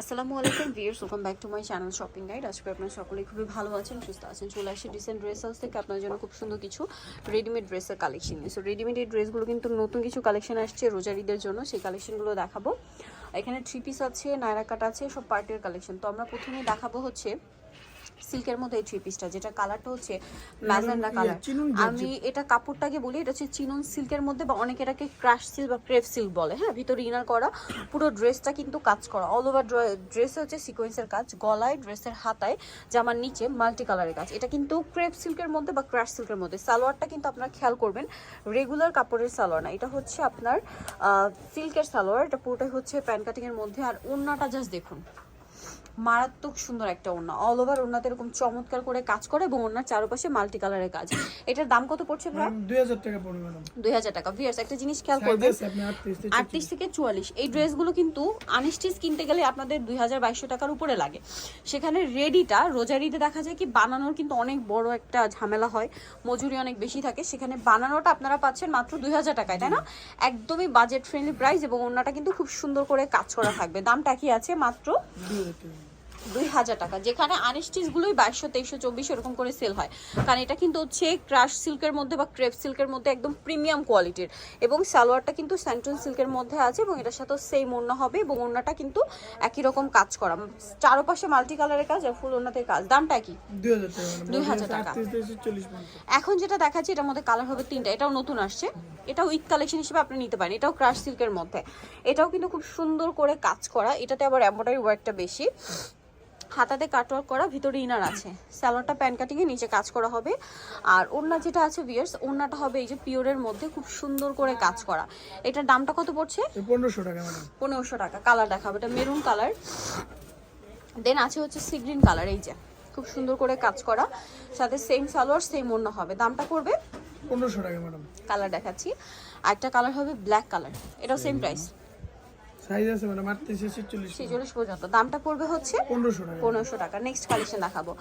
আসসালামু আলাইকুম viewers welcome back to my channel shopping guide আজকে আপনারা সকলে খুবই ভালো আছেন, সুস্থ আছেন। চলে আসে ডিসেন্ট ড্রেস হাউস থেকে আপনার জন্য খুব সুন্দর কিছু রেডিমেড ড্রেসের কালেকশন সো রেডিমেড এই ড্রেসগুলো কিন্তু নতুন কিছু কালেকশন আসছে রোজারিদের জন্য, সেই কালেকশনগুলো দেখাবো। এখানে থ্রি পিস আছে নায়রা কাট আছে, সব পার্টির কালেকশন তো আমরা প্রথমে দেখাবো হচ্ছে সিল্কের মধ্যে এই থ্রি পিসটা যেটা কালারটা হচ্ছে ম্যাজেন্ডা কালার আমি এটা কাপড়টাকে বলি এটা হচ্ছে চিনন সিল্কের মধ্যে বা অনেকে এটাকে ক্রাশ সিল্ক বা ক্রেপ সিল্ক বলে হ্যাঁ? ভিতরে ইনার করা পুরো ড্রেসটা কিন্তু কাজ করা। অল ওভার ড্রেস হচ্ছে সিকোয়েন্সের কাজ গলায় ড্রেসের হাতায় জামার নিচে মাল্টি কালারের কাজ। এটা কিন্তু ক্রেপ সিল্কের মধ্যে বা ক্রাশ সিল্কের মধ্যে। সালোয়ারটা কিন্তু আপনারা খেয়াল করবেন রেগুলার কাপড়ের সালোয়ার না। এটা হচ্ছে আপনার সিল্কের সালোয়ার এটা পুরোটাই হচ্ছে প্যান কাটিংয়ের মধ্যে। আর ওড়নাটা জাস্ট দেখুন। মারাত্মক সুন্দর একটা ওড়না। অল ওভার ওড়নাতে এরকম চমৎকার করে কাজ করে এবং ওড়নার চারপাশে মাল্টি কালারের কাজ। এটার দাম কত পড়ছে ভাই? দুই হাজার টাকা পড়বে ম্যাডাম। দুই হাজার টাকা। ভিয়ার্স একটা জিনিস খেয়াল করবেন আছে আপনি আটত্রিশ থেকে আটত্রিশ থেকে চুয়াল্লিশ। এই ড্রেসগুলো কিন্তু আনস্টিচ কিনতে গেলে আপনাদের দুই হাজার বাইশশো টাকার উপরে লাগে। সেখানে রেডিটা রোজারিতে দেখা যায় কি বানানোর কিন্তু অনেক বড় একটা ঝামেলা হয়। মজুরি অনেক বেশি থাকে। সেখানে বানানোটা আপনারা পাচ্ছেন মাত্র দুই হাজার টাকায় তাই না? একদমই বাজেট ফ্রেন্ডলি প্রাইস এবং অন্যটা কিন্তু খুব সুন্দর করে কাজ করা থাকবে। দামটা কি আছে? মাত্র দুই হাজার টাকা যেখানে আনস্টিচগুলোই বাইশশো তেইশশো চব্বিশশো এরকম করে সেল হয়। কারণ এটা কিন্তু হচ্ছে ক্রাশ সিল্কের মধ্যে বা ক্রেপ সিল্কের মধ্যে একদম প্রিমিয়াম কোয়ালিটির এবং সালোয়ারটা কিন্তু স্যান্টন সিল্কের মধ্যে আছে এবং এটার সাথে সেম ওড়না হবে এবং ওড়নাটা কিন্তু একই রকম কাজ করা। চারপাশে মাল্টি কালারের কাজ আর ফুল ওড়নাতে কাজ। দামটা কি? দুই হাজার টাকা পর্যন্ত। এখন যেটা দেখাচ্ছি এটার মধ্যে কালার হবে তিনটা। এটাও নতুন আসছে। এটাও উইক কালেকশন হিসেবে আপনি নিতে পারেন। এটাও ক্রাশ সিল্কের মধ্যে। এটাও কিন্তু খুব সুন্দর করে কাজ করা। এটাতে আবার এম্বয়ডারি ওয়ার্কটা বেশি। হাতাতে কাটওয়ার্ক করা ভিতরে ইনার আছে। স্যালোয়ারটা প্যান কাটিংয়ে নিচে কাজ করা হবে। আর ওড়না যেটা আছে বিয়ার্স ওড়নাটা হবে এই যে পিওরের মধ্যে খুব সুন্দর করে কাজ করা। এটার দামটা কত পড়ছে? পনেরোশো টাকা পনেরোশো টাকা। কালার দেখাবো। এটা মেরুন কালার দেন আছে হচ্ছে সি গ্রিন কালার এই যে। খুব সুন্দর করে কাজ করা। সাথে সেম সালোয়ার সেম ওড়না হবে। দামটা করবে পনেরোশো টাকা ম্যাডাম। কালার দেখাচ্ছি। আরেকটা কালার হবে ব্ল্যাক কালার এটাও সেম প্রাইস সাইজ আছে ম্যাডাম আটত্রিশ থেকে চল্লিশ ছেচল্লিশ পর্যন্ত। দামটা পড়বে হচ্ছে পনেরোশো টাকা। পনেরোশো টাকা। নেক্সট কালেকশন দেখাবো।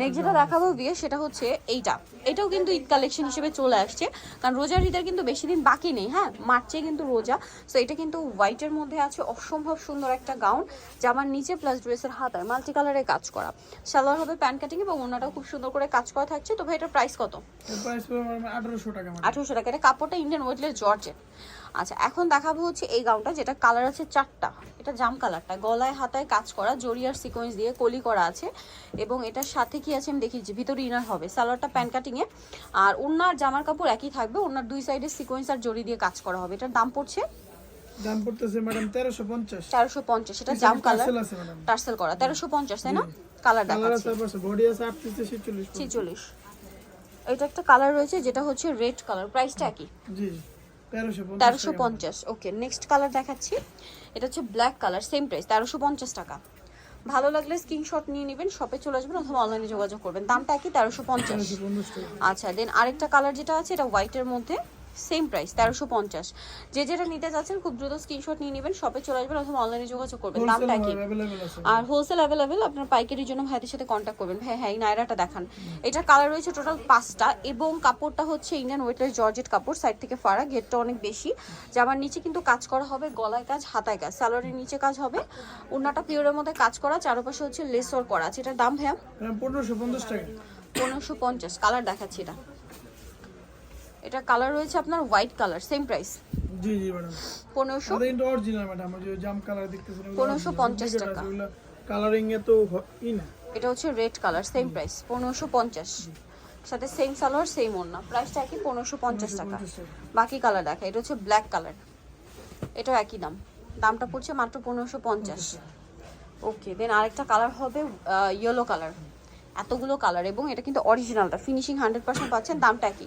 নেক্সট যেটা দেখাবো বিয়ে সেটা হচ্ছে এইটা। এটাও কিন্তু ঈদ কালেকশন হিসেবে চলে আসছে। কারণ রোজার ঈদের কিন্তু বেশি দিন বাকি নেই হ্যাঁ? মার্চে কিন্তু রোজা। সো এটা কিন্তু হোয়াইটের মধ্যে আছে। অসম্ভব সুন্দর একটা গাউন জামার নিচে প্লাস ড্রেসের হাতায় মাল্টি কালারের কাজ করা। সালোয়ার হবে প্যান্ট কাটিং এবং ওনাটাও খুব সুন্দর করে কাজ করা থাকছে। তবে এটার প্রাইস কত? প্রাইস পড়বে ম্যাডাম আঠারোশো টাকা ম্যাডাম আঠারোশো টাকা। এটা কাপড়টা ইন্ডিয়ান ওয়েটলেস জর্জেট। আচ্ছা এখন দেখাবো হচ্ছে এই গাউনটা যেটা কালার আছে চারটা। এটা জাম কালারটা গলায় হাতায় কাজ করা জরিয়ার সিকোয়েন্স দিয়ে কলি করা আছে। এবং এটার সাথে কি আছে আমি দেখিয়েছি ভিতরে ইনার হবে সালোয়ারটা প্যান কাটিংয়ে আর ওনার জামার কাপড় একই থাকবে ওনার দুই সাইডে সিকোয়েন্স আর জরি দিয়ে কাজ করা হবে। এটার দাম পড়ছে? দাম পড়তেছে ম্যাডাম তেরোশো পঞ্চাশ। চারশো পঞ্চাশ এটা জাম কালার টার্সেল আছে ম্যাডাম টার্সেল করা তেরোশো পঞ্চাশ তাই না? কালার দেখাচ্ছি। আছে বডি আছে আটত্রিশ থেকে চল্লিশ পর্যন্ত। ছিচল্লিশ। এটা একটা কালার রয়েছে যেটা হচ্ছে রেড কালার প্রাইসটা একই। জি। তেরোশো পঞ্চাশ ওকে নেক্সট কালার দেখাচ্ছি। এটা হচ্ছে ব্ল্যাক কালার সেম প্রাইস তেরোশো পঞ্চাশ টাকা। ভালো লাগলে স্ক্রিনশট নিয়ে নেবেন শপে চলে আসবেন অথবা অনলাইনে যোগাযোগ করবেন। দামটা একই তেরোশো পঞ্চাশ। আচ্ছা দেন আরেকটা কালার যেটা আছে এটা হোয়াইটের মধ্যে। সেম প্রাইস তেরোশো পঞ্চাশ। যে যেটা নিতে চাচ্ছেন খুব দ্রুত স্ক্রিনশট নিয়ে নেবেন শপে চলে আসবেন অথবা অনলাইনে যোগাযোগ করবেন। দামটা আছে। আর হোলসেল অ্যাভেলেবেল আপনার পাইকারির জন্য ভাইদের সাথে কন্ট্যাক্ট করবেন। ভাই হ্যাঁ এই নায়রাটা দেখান। এটার কালার রয়েছে টোটাল পাঁচটা এবং কাপড়টা হচ্ছে ইন্ডিয়ান ওয়েটলেস জর্জেট কাপড় সাইড থেকে ফাড়া ঘেরটা অনেক বেশি। জামার নিচে কিন্তু কাজ করা হবে গলায় কাজ হাতায় কাজ সালোয়ারের নিচে কাজ হবে। ওনাটা পিওরের মধ্যে কাজ করা চারপাশে হচ্ছে লেসর করা আছে। এটার দাম ভাইয়া? পনেরোশো পঞ্চাশ টাকা। পনেরোশো পঞ্চাশ কালার দেখাচ্ছি এটা। এটা কালার রয়েছে আপনার হোয়াইট কালার সেম প্রাইস জি জি ম্যাডাম পনেরোশো? আমাদের কিন্তু অরিজিনাল ম্যাডাম ওই যে জাম কালার দেখতেছেন 1550 টাকা। কালারিং এ তো ই না। এটা হচ্ছে রেড কালার সেম প্রাইস পনেরোশো পঞ্চাশ। সাথে সেম সালোয়ার সেম ওড়না। প্রাইসটা একই পনেরোশো পঞ্চাশ টাকা। 1550 টাকা। বাকি কালার দেখা এটা হচ্ছে ব্ল্যাক কালার এটাও একই দাম। দামটা পড়ছে মাত্র পনেরোশো পঞ্চাশ। ওকে দেন আরেকটা কালার হবে ইয়েলো কালার এতগুলো কালার এবং এটা কিন্তু অরিজিনালটা ফিনিশিং হান্ড্রেড পার্সেন্ট পাচ্ছেন দামটা কি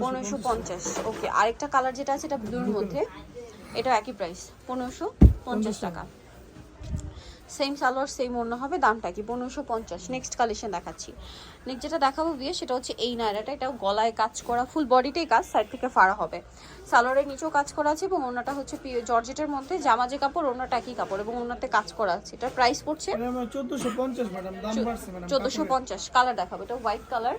পনেরোশো পঞ্চাশ। ওকে আরেকটা কালার যেটা আছে এটা ব্লুর মধ্যে। এটা একই প্রাইস পনেরোশো পঞ্চাশ টাকা। সেম সালোয়ার সেম অন্য হবে দামটা কি? পনেরোশো পঞ্চাশ। নেক্সট কালেকশন দেখাচ্ছি। নেক্সট যেটা দেখাবো বিয়ে সেটা হচ্ছে এই নায়রাটা। এটাও গলায় কাজ করা ফুল বডিতেই কাজ সাইড থেকে ফাড়া হবে। সালোয়ারের নিচেও কাজ করা আছে এবং ওনাটা হচ্ছে জর্জেটের মধ্যে জামা যে কাপড় ওনাটা একই কাপড় এবং ওনাতে কাজ করা আছে। এটার প্রাইস পড়ছে ম্যাডাম চোদ্দোশো পঞ্চাশ কালার দেখাবো। এটা হোয়াইট কালার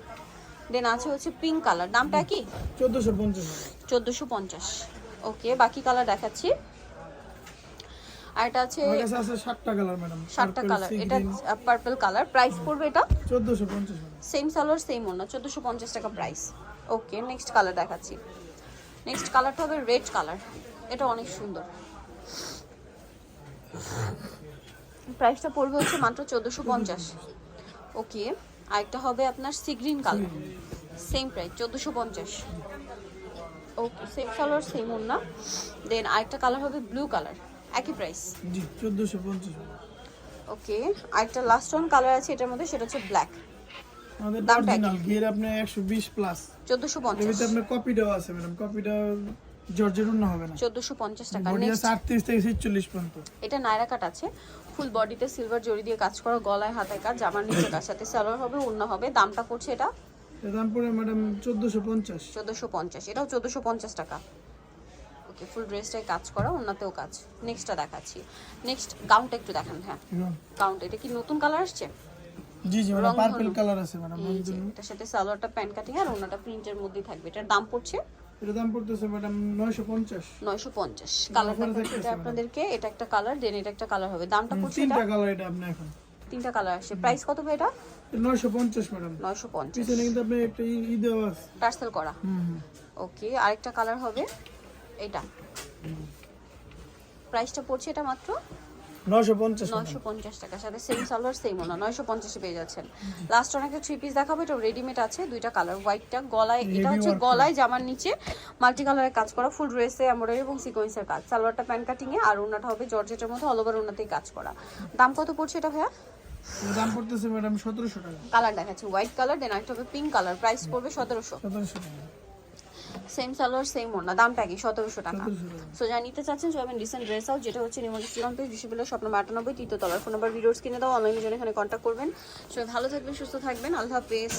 দেন আছে হচ্ছে পিঙ্ক কালার দামটা কি? চোদ্দশো পঞ্চাশ চোদ্দোশো পঞ্চাশ। ওকে বাকি কালার দেখাচ্ছি। আর এটা আছে আমার কাছে আছে সাতটা কালার ম্যাডাম সাতটা কালার এটা পার্পল কালার প্রাইস পড়বে এটা? চোদ্দোশো পঞ্চাশ ম্যাডাম সেম সালোয়ার সেম ওনা চোদ্দোশো পঞ্চাশ টাকা প্রাইস ওকে নেক্সট কালার দেখাচ্ছি। নেক্সট কালারটা হবে রেড কালার এটা অনেক সুন্দর। প্রাইসটা পড়বে হচ্ছে মাত্র চোদ্দোশো পঞ্চাশ। ওকে আরেকটা হবে আপনার sea green colour same price চোদ্দোশো পঞ্চাশ। ওকে সেম কালার সেম ওনা দেন আরেকটা কালার হবে ব্লু কালার একই প্রাইস জি চোদ্দোশো পঞ্চাশ ম্যাডাম ওকে আরেকটা লাস্ট ওয়ান কালার আছে এটার মধ্যে সেটা হচ্ছে ব্ল্যাক আমাদের দামটা অরিজিনাল গিয়ে আপনার একশো বিশ প্লাস চোদ্দোশো এর পঞ্চাশ। ভিতরে আপনার কপিটাও আছে ম্যাডাম কপিটা জর্জের উন্না হবে না। চোদ্দোশো পঞ্চাশ টাকা নেক্সট আছে আটত্রিশ থেকে ছিচল্লিশ পর্যন্ত। এটা নায়রা কাট আছে। ফুল বডিতে সিলভার জড়ি দিয়ে কাজ করা গলায় হাতায় কাজ জামার নিচে কাজ সাথে সালোয়ার হবে অন্য হবে। দামটা পড়ছে এটা? দাম পড়ে ম্যাডাম চোদ্দোশো পঞ্চাশ। চোদ্দোশো পঞ্চাশ এটাও চোদ্দোশো পঞ্চাশ টাকা। ওকে ফুল ড্রেসটাই কাজ করা অন্যতেও কাজ। নেক্সটটা দেখাচ্ছি। নেক্সট গাউনটা একটু দেখান হ্যাঁ। গাউন্ট এটা কি নতুন কালার আসছে? জি জি রং পার্পল কালার আছে ম্যাডাম যে, এটার সাথে সালোয়ারটা প্যান্ট কাটিং আর অন্যটা প্রিন্টের মধ্যেই থাকবে। এটার দাম পড়ছে? এটার দাম পড়তেছে ম্যাডাম নয়শো পঞ্চাশ। নয়শো পঞ্চাশ। কালার offer এটা আপনাদেরকে। এটা একটা কালার দেন এটা একটা কালার হবে। দামটা পড়ছে এটা? তিনটা কালার এটা আপনি এখন। তিনটা কালার আসছে। প্রাইস কত ভাই এটা? নয়শো পঞ্চাশ ম্যাডাম নয়শো পঞ্চাশ। পিছনে কিন্তু আপনি একটা ই- দেওয়া আছে। টার্সেল করা। ওকে আরেকটা কালার হবে? এটা প্রাইসটা পড়ছে এটা মাত্র নয়শো পঞ্চাশ নয়শো পঞ্চাশ টাকা সাথে সেম সালোয়ার সেম ওনা পেয়ে যাচ্ছেন। লাস্ট অনেকে থ্রি পিস দেখাবো এটা রেডিমেড আছে দুইটা কালার হোয়াইটটা গলায় এটা হচ্ছে গলায় জামার নিচে মাল্টি কালারের কাজ করা ফুল ড্রেসে এমব্রয়ডারি এবং সিকোয়েন্সের কাজ। সালোয়ারটা কাটিং এ আর ওনাটা হবে জর্জেটের মধ্যে অল ওভার ওনাতেই কাজ করা। দাম কত পড়ছে এটা ভাইয়া? দাম পড়তেছে ম্যাডাম সতেরোশো টাকা। কালার দেখাচ্ছে হোয়াইট কালার দেন আরেকটা হবে পিঙ্ক কালার প্রাইস পড়বে টাকা। সেম সালোয়ার সেম ওড়না দামটা কি? সতেরোশো টাকা। সো যা নিতে চাচ্ছেন যাবেন রিসেন্ট ড্রেস হাউস যেটা হচ্ছে নিমন্ত্রণ স্টুডেন্ট পেজ বিশ্ববিদ্যালয় স্বপ্ন আটানব্বই তৃতীয় তলার ফোন নাম্বার ভিডিওস কিনে দাও অনলাইনে জন্য এখানে কন্ট্যাক্ট করবেন। সবাই ভালো থাকবেন সুস্থ থাকবেন আল্লাহ হাফেজ।